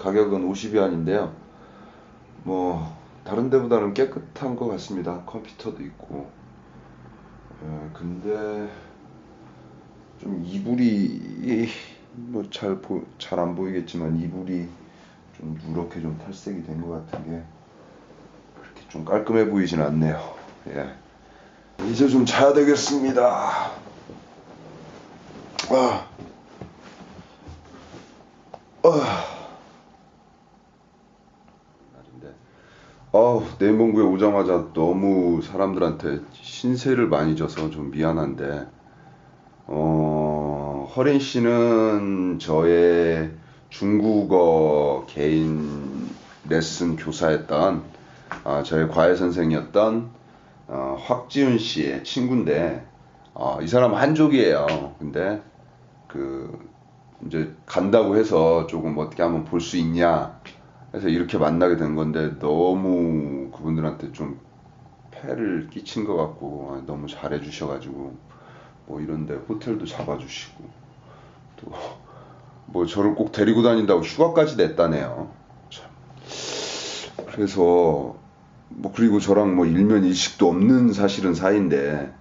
가격은 50위안인데요. 뭐 다른 데보다는 깨끗한 것 같습니다. 컴퓨터도 있고. 예, 근데 좀 이불이 뭐 뭐잘 잘 안 보이겠지만 이불이 좀 누렇게 좀 탈색이 된 것 같은 게 그렇게 좀 깔끔해 보이진 않네요. 예. 이제 좀 자야 되겠습니다. 아. 아. 날인데. 아우, 내몽구에 오자마자 너무 사람들한테 신세를 많이 져서 좀 미안한데, 어, 허린 씨는 저의 중국어 개인 레슨 교사였던, 아, 저의 과외 선생이었던, 어, 확지훈 씨의 친구인데, 어, 이 사람 한족이에요. 근데, 그, 이제 간다고 해서 조금 어떻게 한번 볼 수 있냐. 그래서 이렇게 만나게 된 건데 너무 그분들한테 좀 폐를 끼친 것 같고 아, 너무 잘해 주셔가지고 뭐 이런데 호텔도 잡아주시고 또 뭐 저를 꼭 데리고 다닌다고 휴가까지 냈다네요. 참. 그래서 뭐 그리고 저랑 뭐 일면 일식도 없는 사실은 사이인데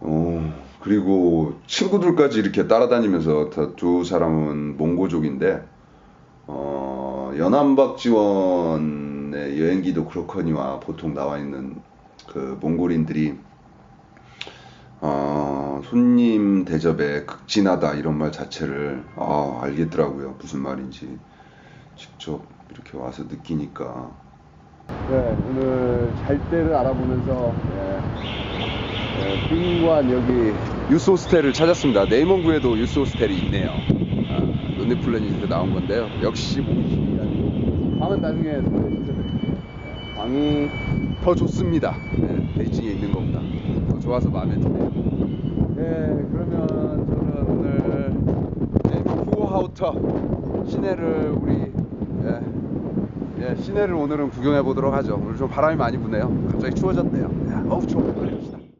어 그리고 친구들까지 이렇게 따라다니면서 다두 사람은 몽고족인데 어, 연안박지원의 여행기도 그렇거니와 보통 나와 있는 그 몽골인들이 어, 손님 대접에 극진하다 이런 말 자체를 아, 알겠더라고요. 무슨 말인지 직접 이렇게 와서 느끼니까 네, 오늘 잘 때를 알아보면서 예, 예, 빙관 여기 유스 호스텔을 찾았습니다. 네이먼구에도 유스 호스텔이 있네요. 아, 론리 플래닛에서 나온 건데요. 역시 아니고 나중에 소개시켜드릴게요. 방이 더 좋습니다. 네, 베이징에 있는 것보다 더 좋아서 마음에 드네요. 예, 그러면 저는 오늘 네, 후어하우터 시내를 우리 예, 예, 시내를 오늘은 구경해 보도록 하죠. 오늘 좀 바람이 많이 부네요. 갑자기 추워졌네요. 야, 어우 추워. 빨리 갑시다.